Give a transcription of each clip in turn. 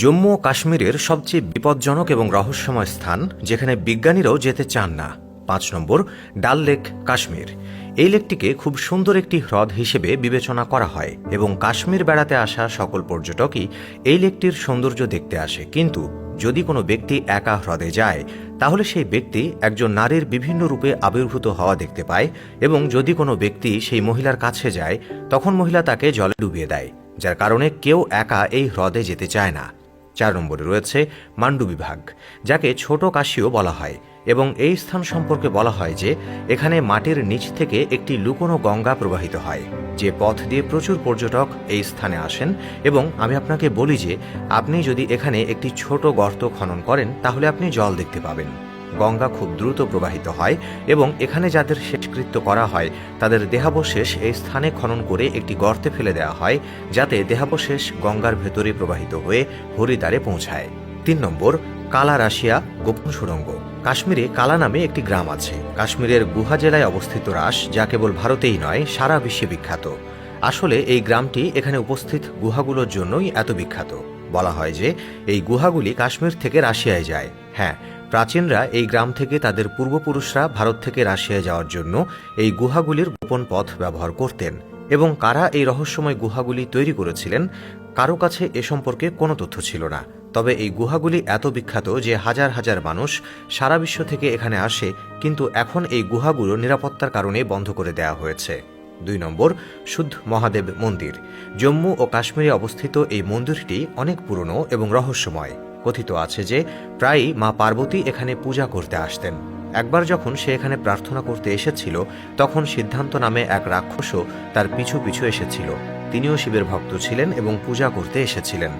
জম্মু ও কাশ্মীরের সবচেয়ে বিপজ্জনক এবং রহস্যময় স্থান, যেখানে বিজ্ঞানীরাও যেতে চান না। পাঁচ নম্বর, ডাল লেক, কাশ্মীর। এই লেকটিকে খুব সুন্দর একটি হ্রদ হিসেবে বিবেচনা করা হয় এবং কাশ্মীর বেড়াতে আসা সকল পর্যটকই এই লেকটির সৌন্দর্য দেখতে আসে। কিন্তু যদি কোনো ব্যক্তি একা হ্রদে যায়, তাহলে সেই ব্যক্তি একজন নারীর বিভিন্ন রূপে আবির্ভূত হওয়া দেখতে পায় এবং যদি কোনো ব্যক্তি সেই মহিলার কাছে যায়, তখন মহিলা তাকে জলে ডুবিয়ে দেয়, যার কারণে কেউ একা এই হ্রদে যেতে চায় না। চার নম্বরে রয়েছে মান্ডু বিভাগ, যাকে ছোট কাশিও বলা হয় এবং এই স্থান সম্পর্কে বলা হয় যে এখানে মাটির নিচ থেকে একটি লুকোনো গঙ্গা প্রবাহিত হয়, যে পথ দিয়ে প্রচুর পর্যটক এই স্থানে আসেন এবং আমি আপনাকে বলি যে আপনি যদি এখানে একটি ছোট গর্ত খনন করেন তাহলে আপনি জল দেখতে পাবেন। গঙ্গা খুব দ্রুত প্রবাহিত হয় এবং এখানে যাদের শেষকৃত্য করা হয়, তাদের দেহাবশেষ এই স্থানে খনন করে একটি গর্তে ফেলে দেওয়া হয়, যাতে দেহাবশেষ গঙ্গার ভেতরে প্রবাহিত হয়ে হরিদ্বারে পৌঁছায়। তিন নম্বর, কালা রাশিয়া, গোপন সুড়ঙ্গ। কাশ্মীরে কালা নামে একটি গ্রাম আছে। কাশ্মীরের গুহা জেলায় অবস্থিত রাস যা কেবল ভারতেই নয়, সারা বিশ্বে বিখ্যাত। আসলে এই গ্রামটি এখানে উপস্থিত গুহাগুলোর জন্যই এত বিখ্যাত। বলা হয় যে, এই গুহাগুলি কাশ্মীর থেকে রাশিয়ায় যায়। হ্যাঁ প্রাচীনরা এই গ্রাম থেকে তাদের পূর্বপুরুষরা ভারত থেকে রাশিয়ায় যাওয়ার জন্য এই গুহাগুলির গোপন পথ ব্যবহার করতেন। এবং কারা এই রহস্যময় গুহাগুলি তৈরি করেছিলেন, কারও কাছে এ সম্পর্কে কোনো তথ্য ছিল না। তবে এই গুহাগুলি এত বিখ্যাত যে হাজার হাজার মানুষ সারা বিশ্ব থেকে এখানে আসে, কিন্তু এখন এই গুহাগুলো নিরাপত্তার কারণে বন্ধ করে দেওয়া হয়েছে। দুই নম্বর, শুদ্ধ মহাদেব মন্দির। জম্মু ও কাশ্মীরে অবস্থিত এই মন্দিরটি অনেক পুরনো এবং রহস্যময়। কথিত আছে যে প্রায়ই মা পার্বতী এখানে পূজা করতে আসতেন। একবার যখন সে এখানে প্রার্থনা করতে এসেছিল, তখন সিদ্ধান্ত নামে এক রাক্ষসও তার পিছু পিছু এসেছিল। তিনিও শিবের ভক্ত ছিলেন এবং পূজা করতে এসেছিলেন।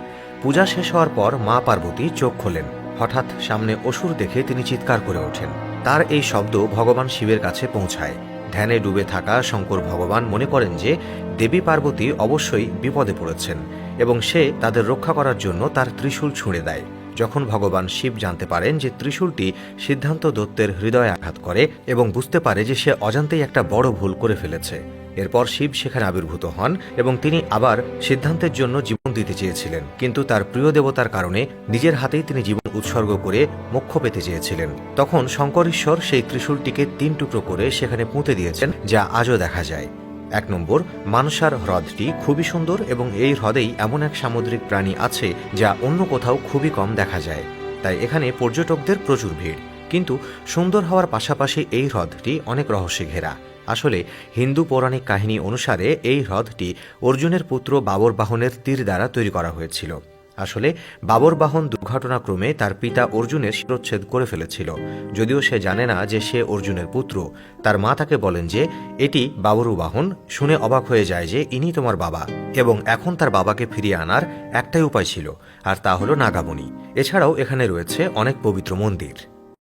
পূজা শেষ হওয়ার পর মা পার্বতী চোখ খোলেন। হঠাৎ সামনে অসুর দেখে তিনি চিৎকার করে ওঠেন। তার এই শব্দ ভগবান শিবের কাছে পৌঁছায়। ধ্যানে ডুবে থাকা শঙ্কর ভগবান মনে করেন যে দেবী পার্বতী অবশ্যই বিপদে পড়েছেন। এবং সে তাদের রক্ষা করার জন্য তার ত্রিশূল ছুঁড়ে দেয়। যখন ভগবান শিব জানতে পারেন যে ত্রিশূলটি সিদ্ধান্ত দত্তের হৃদয়ে আঘাত করে এবং বুঝতে পারে যে সে অজান্তেই একটা বড় ভুল করে ফেলেছে। এরপর শিব সেখানে আবির্ভূত হন এবং তিনি আবার সিদ্ধান্তের জন্য জীবন দিতে চেয়েছিলেন। কিন্তু তার প্রিয় দেবতার কারণে নিজের হাতেই তিনি জীবন উৎসর্গ করে মোক্ষ পেতে চেয়েছিলেন। তখন শঙ্করেশ্বর সেই ত্রিশূলটিকে তিন টুকরো করে সেখানে পুঁতে দিয়েছেন, যা আজও দেখা যায়। এক নম্বর, মানসার হ্রদটি খুবই সুন্দর এবং এই হ্রদেই এমন এক সামুদ্রিক প্রাণী আছে যা অন্য কোথাও খুবই কম দেখা যায়। তাই এখানে পর্যটকদের প্রচুর ভিড়। কিন্তু সুন্দর হওয়ার পাশাপাশি এই হ্রদটি অনেক রহস্যে ঘেরা। আসলে হিন্দু পৌরাণিক কাহিনী অনুসারে এই হ্রদটি অর্জুনের পুত্র বাবর বাহনের তীর দ্বারা তৈরি করা হয়েছিল। আসলে বাবর বাহন দুর্ঘটনাক্রমে তার পিতা অর্জুনের শিরোচ্ছেদ করে ফেলেছিল। যদিও সে জানে না যে সে অর্জুনের পুত্র। তার মা তাকে বলেন যে, এটি বাবরু বাহন। শুনে অবাক হয়ে যায় যে, ইনি তোমার বাবা। এবং এখন তার বাবাকে ফিরিয়ে আনার একটাই উপায় ছিল, আর তা হলো নাগামণি। এছাড়াও এখানে রয়েছে অনেক পবিত্র মন্দির।